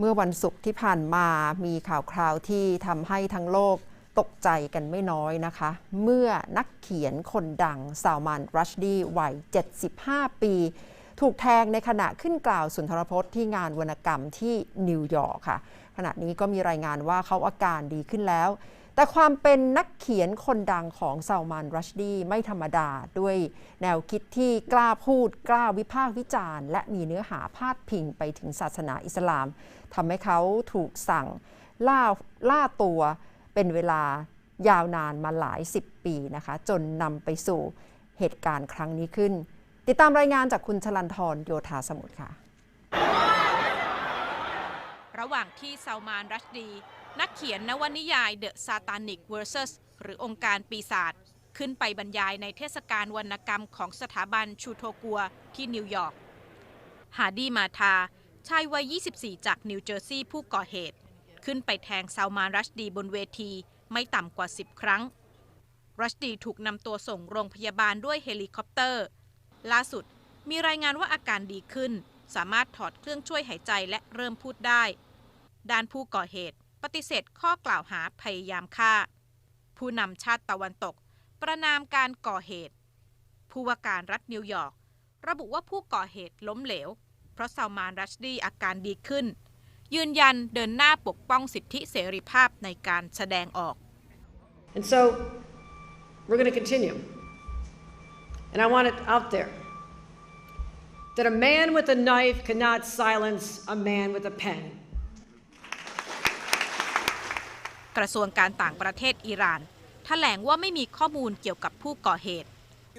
เมื่อวันศุกร์ที่ผ่านมามีข่าวคราวที่ทำให้ทั้งโลกตกใจกันไม่น้อยนะคะ เมื่อนักเขียนคนดังซาวมานรัชดีวัย 75 ปี ถูกแทงในขณะขึ้นกล่าวสุนทรพจน์ที่งานวรรณกรรมที่นิวยอร์กค่ะ ขณะนี้ก็มีรายงานว่าเขาอาการดีขึ้นแล้ว แต่ความเป็นนักเขียนคนดังของซาวมานรัชดีไม่ธรรมดาด้วยแนวคิดที่กล้าพูดกล้าวิพากษ์วิจารณ์ และมีเนื้อหาพาดพิงไปถึงศาสนาอิสลามทำให้เขาถูกสั่งล่าล่าตัวเป็นเวลายาวนานมาหลายสิบปีนะคะ จนนำไปสู่เหตุการณ์ครั้งนี้ขึ้น ติดตามรายงานจากคุณชลันทรโยธาสมุทรค่ะ ระหว่างที่ซาวมานรัชดี นักเขียนนวนิยาย The Satanic Verses หรือองค์การปีศาจขึ้นไปบรรยายในเทศกาลวรรณกรรมของสถาบันชูโทกัวที่นิวยอร์ก ฮาร์ดีมาธาชายวัย 24 จากนิวเจอร์ซีย์ผู้ก่อเหตุ ขึ้นไปแทงซาวมานรัชดีบนเวทีไม่ต่ำกว่า 10 ครั้ง รัชดีถูกนำตัวส่งโรงพยาบาลด้วยเฮลิคอปเตอร์ ล่าสุดมีรายงานว่าอาการดีขึ้น สามารถถอดเครื่องช่วยหายใจและเริ่มพูดได้ ด้านผู้ก่อเหตุ ปฏิเสธข้อกล่าวหาพยายามฆ่า ผู้นำชาติตะวันตก ประนามการก่อเหตุ ผู้ว่าการรัฐนิวยอร์กระบุว่าผู้ก่อเหตุล้มเหลว เพราะซาวมานรัชดีอาการดีขึ้น ยืนยันเดินหน้าปกป้องสิทธิเสรีภาพในการแสดงออก And so we're going to continue. And I want it out there that a man with a knife cannot silence a man with a pen. กระทรวงการต่างประเทศอิหร่านแถลงว่าไม่มีข้อมูลเกี่ยวกับผู้ก่อเหตุ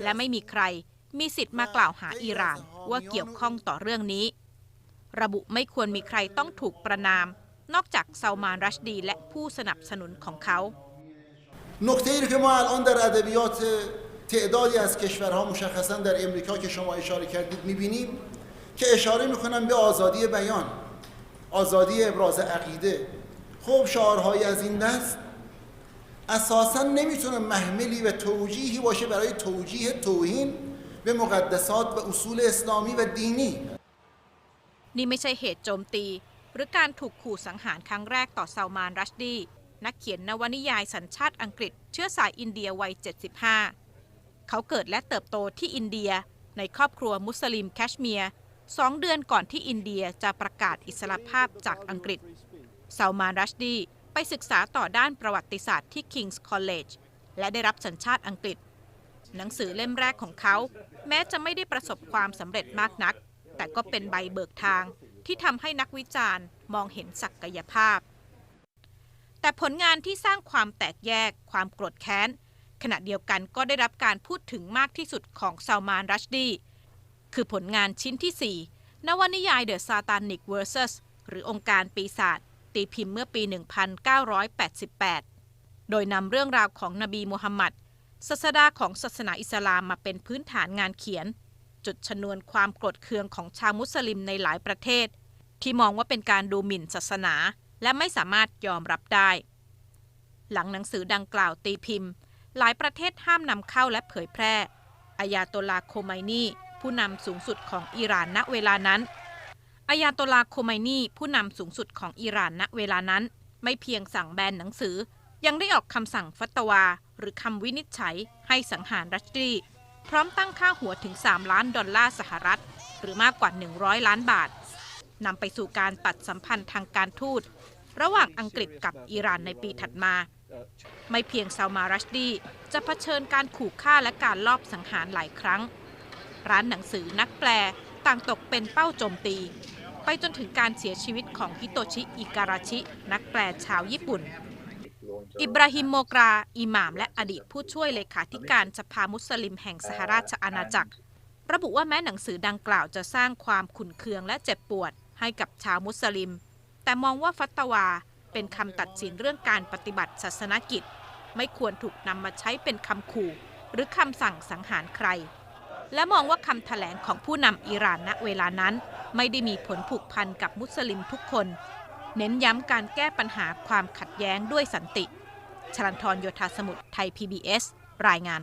และไม่มีใครมีสิทธิ์มากล่าวหาอิหร่านว่าเกี่ยวข้องต่อเรื่องนี้ ระบุไม่ควรมีใครต้องถูกประนาม นอกจากซาวมานรัชดี และผู้สนับสนุนของเขา نکته ای که ما الان در ادبیات تعدادی از کشورها مشخصا در امریکا که شما اشاره کردید میبینیم که اشاره میکنن به آزادی بیان آزادی ابراز عقیده خب شعارهایی از این دست اساسا نمیتونه محملی و توجیهی باشه برای توجیه توهین به مقدسات و اصول اسلامی و دینی นี่ไม่ใช่เหตุโจมตี หรือการถูกขู่สังหารครั้งแรกต่อซาวมานรัชดี นักเขียนนวนิยายสัญชาติอังกฤษ เชื้อสายอินเดียวัย 75 เขาเกิดและเติบโตที่อินเดียในครอบครัวมุสลิมแคชเมียร์สองเดือนก่อนที่อินเดียจะประกาศอิสรภาพจากอังกฤษ ซาวมานรัชดีไปศึกษาต่อด้านประวัติศาสตร์ที่ King's College และได้รับสัญชาติอังกฤษ หนังสือเล่มแรกของเขา แม้จะไม่ได้ประสบความสำเร็จมากนัก แต่ก็เป็นใบเบิกทางที่ทำให้นักวิจารณ์มองเห็นศักยภาพ แต่ผลงานที่สร้างความแตกแยก ความโกรธแค้น ขณะเดียวกันก็ได้รับการพูดถึงมากที่สุดของซาวมานรัชดี คือผลงานชิ้นที่ 4 นวนิยาย The Satanic Verses หรือองค์การปีศาจ ตีพิมพ์เมื่อปี 1988 โดยนำเรื่องราวของนบีมูฮัมมัดศาสดาของศาสนาอิสลามมาเป็นพื้นฐานงานเขียน จุดชนวนความโกรธเคืองของชาวมุสลิมในหลายประเทศ ที่มองว่าเป็นการดูหมิ่นศาสนา และไม่สามารถยอมรับได้ หลังหนังสือดังกล่าวตีพิมพ์ หลายประเทศห้ามนำเข้าและเผยแพร่อายาโตลาโคไมนีผู้นำสูงสุดของอิหร่านณเวลานั้น อายาตลาโคไมนีผู้นำสูงสุดของอิหร่านณเวลานั้น ไม่เพียงสั่งแบนหนังสือ ยังได้ออกคำสั่งฟัตวา หรือคำวินิจฉัย ให้สังหารรัชดี พร้อมตั้งค่าหัวถึง 3 ล้านดอลลาร์สหรัฐ หรือมากกว่า 100 ล้านบาทนำไปสู่การตัดสัมพันธ์ทางการทูต ระหว่างอังกฤษกับอิหร่านในปีถัดมา ไม่เพียงซามารัชดีจะเผชิญการขู่ฆ่าและการลอบสังหารหลายครั้ง ร้านหนังสือนักแปลต่างตกเป็นเป้าโจมตี ไปจนถึงการเสียชีวิตของฮิโตชิอิการาชิ นักแปลชาวญี่ปุ่น อิบราฮิมโมกรา อิหม่ามและอดีตผู้ช่วยเลขาธิการสภามุสลิมแห่งสหราชอาณาจักร ระบุว่าแม้หนังสือดังกล่าวจะสร้างความขุ่นเคืองและเจ็บปวดให้กับชาวมุสลิม แต่มองว่าฟัตวาเป็นคำตัดสินเรื่องการปฏิบัติศาสนกิจ ไม่ควรถูกนำมาใช้เป็นคำขู่ หรือคำสั่งสังหารใคร และมองว่าคำแถลงของผู้นำอิหร่านณเวลานั้น ไม่ได้มีผลผูกพันกับมุสลิมทุกคน เน้นย้ำการแก้ปัญหาความขัดแย้งด้วยสันติ ชลันทรโยธาสมุทรไทย PBS รายงาน